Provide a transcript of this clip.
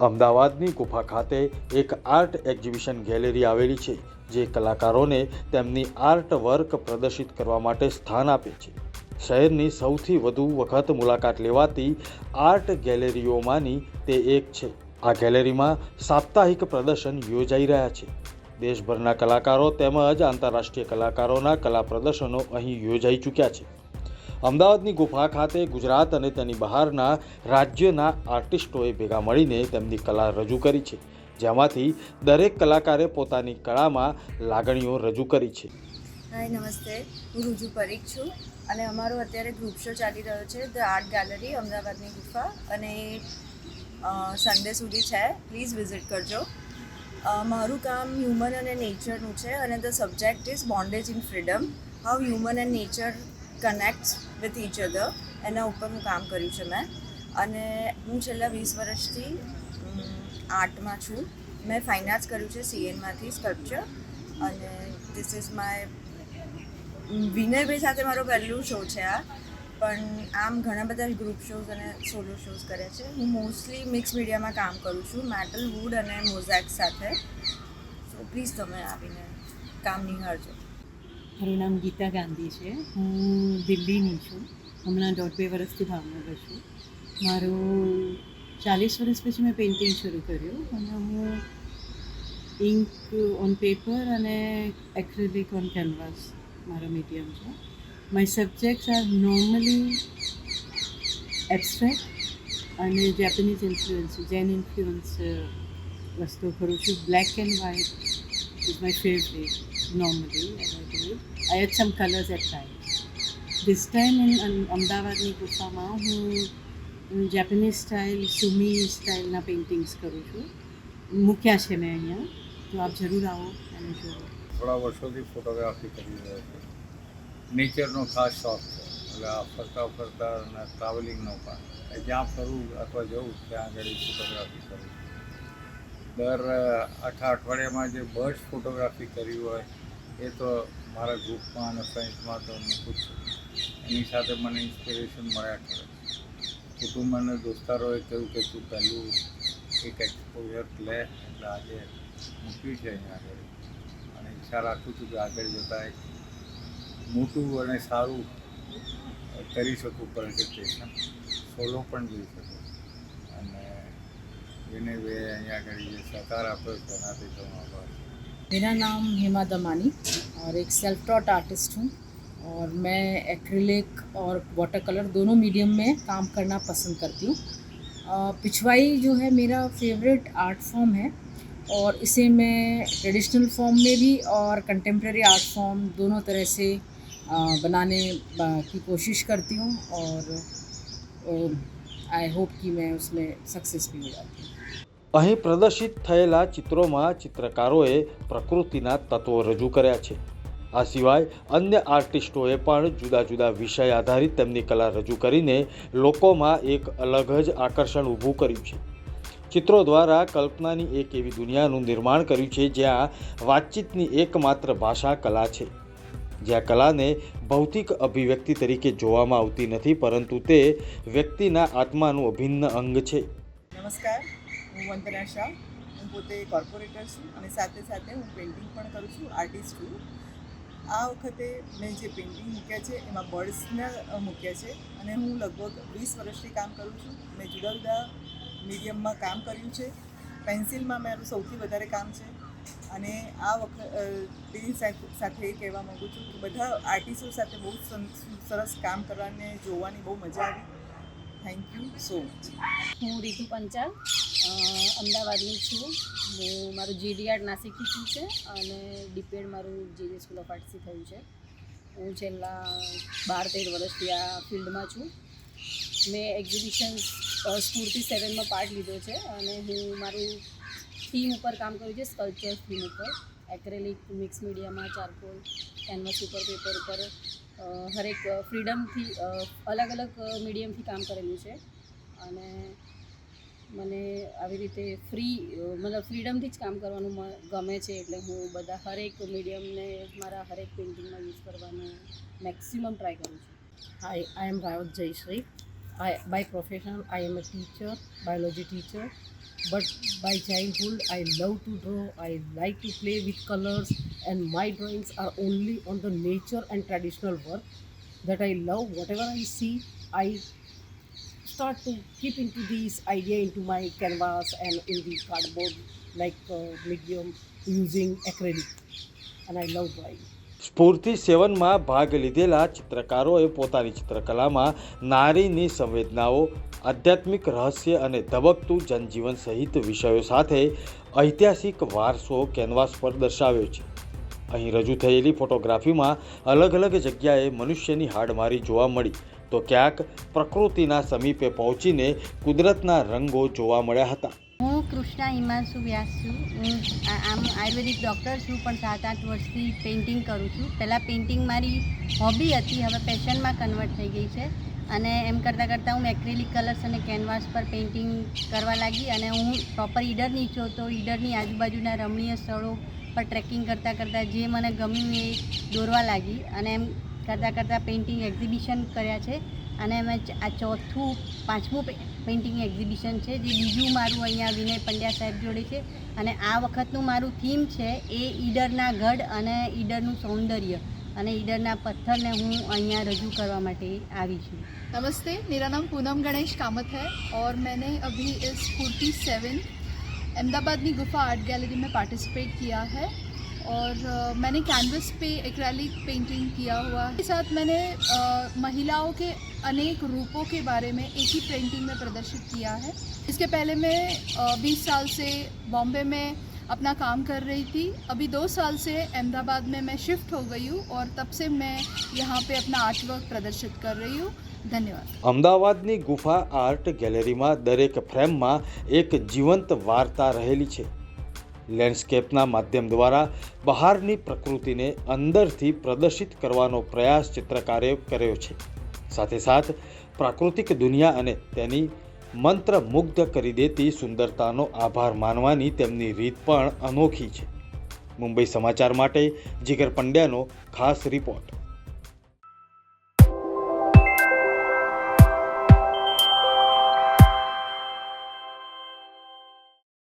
અમદાવાદની ગુફા ખાતે એક આર્ટ એક્ઝિબિશન ગેલેરી આવેલી છે, જે કલાકારોને તેમની આર્ટ વર્ક પ્રદર્શિત કરવા માટે સ્થાન આપે છે. શહેરની સૌથી વધુ વખત મુલાકાત લેવાતી આર્ટ ગેલેરીઓમાંની તે એક છે. આ ગેલેરીમાં સાપ્તાહિક પ્રદર્શન યોજાઈ રહ્યા છે. દેશભરના કલાકારો તેમજ આંતરરાષ્ટ્રીય કલાકારોના કલા પ્રદર્શનો અહીં યોજાઈ ચૂક્યા છે. અમદાવાદની ગુફા ખાતે ગુજરાત અને તેની બહારના રાજ્યના આર્ટિસ્ટોએ ભેગા મળીને તેમની કલા રજૂ કરી છે. જેમાંથી દરેક કલાકારે પોતાની કળામાં લાગણીઓ રજૂ કરી છે. હાય, નમસ્તે. હું રુજુ પરીખ છું અને અમારો અત્યારે ગ્રુપ શો ચાલી રહ્યો છે ધ આર્ટ ગેલેરી અમદાવાદની ગુફા. અને સન્ડે સુધી છે. પ્લીઝ વિઝિટ કરજો. મારું કામ હ્યુમન અને નેચરનું છે અને the subject is bondage in freedom how human and nature connect with each other એના ઉપર હું કામ કર્યું છે મેં. અને હું છેલ્લા વીસ વર્ષથી આર્ટમાં છું. મેં ફાઇન આર્ટ્સ કર્યું છે સીએનમાંથી સ્કલ્પચર અને ધીસ ઇઝ માય વિનયભાઈ સાથે મારો પહેલું શો છે આ. પણ આમ ઘણા બધા ગ્રુપ શોઝ અને સોલો શોઝ કર્યા છે. હું મોસ્ટલી મિક્સ મીડિયામાં કામ કરું છું મેટલ વુડ અને મોઝેક સાથે. સો પ્લીઝ તમે આવીને કામ નિહાળજો. મારું નામ ગીતા ગાંધી છે. હું દિલ્હીની છું. હમણાં દોઢ બે વર્ષથી ભાવનગર છું. મારું ચાલીસ વર્ષ પછી મેં પેઇન્ટિંગ શરૂ કર્યું અને હું ઇન્ક ઓન પેપર અને એક્રેલિક ઓન કેનવાસ મારો મીડિયમ છે. My subjects are normally abstract અને જેપનીઝ ઇન્ફ્લુઅન્સ જેન ઇન્ફ્લુઅન્સ વસ્તુ કરું છું. Black and white is my favorite normally as I some colors at times. This time in અમદાવાદની ગુફામાં હું જેપનીઝ સ્ટાઇલ સુમી સ્ટાઇલના પેઇન્ટિંગ્સ કરું છું. મૂક્યા છે મેં અહીંયા. તો આપ જરૂર આવો અને જુઓ. થોડા વર્ષોથી ફોટોગ્રાફી કરી રહ્યો છું. નેચરનો ખાસ શોખ છે. એટલે આ ફરતા ફરતા અને ટ્રાવેલિંગનો પણ. જ્યાં ફરવું અથવા જવું ત્યાં આગળ ફોટોગ્રાફી કરું દર આખા અઠવાડિયામાં જે બર્ડ ફોટોગ્રાફી કરી હોય એ તો મારા ગ્રુપમાં અને ફ્રેન્ડ્સમાં તો મૂકું છું. એની સાથે મને ઇન્સ્પિરેશન મળ્યા કરે કુટુંબ અને દોસ્તારોએ કહ્યું કે તું પહેલું એક એક્સપોઝર લે, એટલે આજે મૂક્યું છે અહીંયા આગળ. અને ઈચ્છા રાખું છું કે આગળ જતાં મોટું અને સારું કરી શકું પ્રેઝન્ટેશન સોલો પણ જઈ શકું. અને એને વે અહીંયા આગળ જે સહકાર આપ્યો છે, એનાથી તો આભાર. मेरा नाम हेमा दमानी और एक सेल्फ टॉट आर्टिस्ट हूँ और मैं एक्रिलिक और वाटर कलर दोनों मीडियम में काम करना पसंद करती हूँ। पिछवाई जो है मेरा फेवरेट आर्ट फॉर्म है और इसे मैं ट्रेडिशनल फॉर्म में भी और कंटेम्प्रेरी आर्ट फॉर्म दोनों तरह से बनाने की कोशिश करती हूँ और आई होप कि मैं उसमें सक्सेस भी हो जाती हूँ। અહીં પ્રદર્શિત થયેલા ચિત્રોમાં ચિત્રકારોએ પ્રકૃતિના તત્વો રજૂ કર્યા છે. આ સિવાય અન્ય આર્ટિસ્ટોએ પણ જુદા જુદા વિષય આધારિત તેમની કલા રજૂ કરીને લોકોમાં એક અલગ જ આકર્ષણ ઊભું કર્યું છે. ચિત્રો દ્વારા કલ્પનાની એક એવી દુનિયાનું નિર્માણ કર્યું છે જ્યાં વાતચીતની એકમાત્ર ભાષા કલા છે. જ્યાં કલાને ભૌતિક અભિવ્યક્તિ તરીકે જોવામાં આવતી નથી, પરંતુ તે વ્યક્તિના આત્માનું અભિન્ન અંગ છે. નમસ્કાર. હું વંદના શાહ. હું પોતે કોર્પોરેટર છું અને સાથે સાથે હું પેઇન્ટિંગ પણ કરું છું આર્ટિસ્ટ છું. આ વખતે મેં જે પેઇન્ટિંગ મૂક્યા છે, એમાં બર્ડ્સના મૂક્યા છે અને હું લગભગ વીસ વર્ષથી કામ કરું છું. મેં જુદા જુદા મીડિયમમાં કામ કર્યું છે. પેન્સિલમાં મારું સૌથી વધારે કામ છે. અને આ વખત સાથે એ કહેવા માગું છું કે બધા આર્ટિસ્ટો સાથે બહુ સરસ કામ કરવાને જોવાની બહુ મજા આવી. થેન્ક યુ સો મચ હું રીતુ પંચાલ. અમદાવાદની છું. હું મારું જીડી આર્ટ નાસિકથી થયું છે અને ડીપેડ મારું જીજે સ્કૂલ ઓફ આર્ટ્સથી થયું છે. હું છેલ્લા બાર તેર વર્ષથી આ ફિલ્ડમાં છું. મેં એક્ઝિબિશન સ્ફૂર્તિ સેવનમાં પાર્ટ લીધો છે અને હું મારું થીમ ઉપર કામ કર્યું છે, સ્કલ્પચર થીમ ઉપર. એક્રેલિક, મિક્સ મીડિયામાં ચારકોલ, કેનવસ ઉપર, પેપર ઉપર હરેક ફ્રીડમથી અલગ અલગ મીડિયમથી કામ કરેલું છે. અને મને આવી રીતે ફ્રી મતલબ ફ્રીડમથી જ કામ કરવાનું ગમે છે એટલે હું બધા હરેક મીડિયમને મારા હરેક પેઇન્ટિંગમાં યુઝ કરવાનું મેક્સિમમ ટ્રાય કરું છું Hi, I am Rayot Jaishree. I, by profession, I am a teacher, biology teacher, but by childhood I love to draw. I like to play with colors, and my drawings are only on the nature and traditional work that I love. Whatever I see, I start to keep into this idea into my canvas and in the cardboard like uh, medium using acrylic, and I love drawing. સ્ફૂર્તિ સેવનમાં ભાગ લીધેલા ચિત્રકારોએ પોતાની ચિત્રકલામાં નારીની સંવેદનાઓ આધ્યાત્મિક રહસ્ય અને ધબકતું જનજીવન સહિત વિષયો સાથે ઐતિહાસિક વારસો કેનવાસ પર દર્શાવ્યો છે અહીં રજૂ થયેલી ફોટોગ્રાફીમાં અલગ અલગ જગ્યાએ મનુષ્યની હાડમારી જોવા મળી. તો ક્યાંક પ્રકૃતિના સમીપે પહોંચીને કુદરતના રંગો જોવા મળ્યા હતા. હું કૃષ્ણા હિમાંશુ વ્યાસ છું. હું આમ આયુર્વેદિક ડૉક્ટર છું, પણ સાત આઠ વર્ષથી પેઇન્ટિંગ કરું છું. પહેલાં પેઇન્ટિંગ મારી હોબી હતી, હવે પેશનમાં કન્વર્ટ થઈ ગઈ છે. અને એમ કરતાં કરતાં હું એક્રેલિક કલર્સ અને કેનવાસ પર પેઇન્ટિંગ કરવા લાગી અને હું પ્રોપર ઈડરની છું. તો ઈડરની આજુબાજુના રમણીય સ્થળો પર ટ્રેકિંગ કરતાં કરતાં જે મને ગમ્યું એ દોરવા લાગી અને એમ કરતાં કરતાં પેઇન્ટિંગ એક્ઝિબિશન કર્યા છે અને મેં ચ- આ ચોથું પાંચમું પે- પેઇન્ટિંગ એક્ઝિબિશન છે જે બીજું મારું અહીંયા વિનય પંડ્યા સાહેબ જોડે છે અને આ વખતનું મારું થીમ છે એ ઈડરના ગઢ અને ઈડરનું સૌંદર્ય અને ઈડરના પથ્થરને હું અહીંયા રજૂ કરવા માટે આવી છું नमस्ते मेरा नाम पूनम गणेश कामत है और मैंने अभी इस स्फूर्ति सेवन अहमदाबाद गुफा आर्ट गैलरी में पार्टिसिपेट किया है और अ, मैंने कैनवस पे एक्रेलिक पेंटिंग किया हुआ है। साथ मैंने अ, महिलाओं के अनेक रूपों के बारे में एक ही पेंटिंग में प्रदर्शित किया है। इसके पहले मैं बीस साल से बॉम्बे में अपना काम कर रही थी। अभी दो साल से अहमदाबाद में मैं शिफ्ट हो गई हूँ और तब से मैं यहाँ पे अपना आर्ट वर्क प्रदर्शित कर रही हूँ। ધન્યવાદ. અમદાવાદની ગુફા આર્ટ ગેલેરીમાં દરેક ફ્રેમમાં એક જીવંત વાર્તા રહેલી છે. લેન્ડસ્કેપના માધ્યમ દ્વારા બહારની પ્રકૃતિને અંદરથી પ્રદર્શિત કરવાનો પ્રયાસ ચિત્રકારે કર્યો છે. સાથે સાથ, પ્રાકૃતિક દુનિયા અને તેની મંત્રમુગ્ધ કરી દેતી સુંદરતાનો આભાર માનવાની તેમની રીત પણ અનોખી છે. મુંબઈ સમાચાર માટે જીગર પંડ્યાનો ખાસ રિપોર્ટ.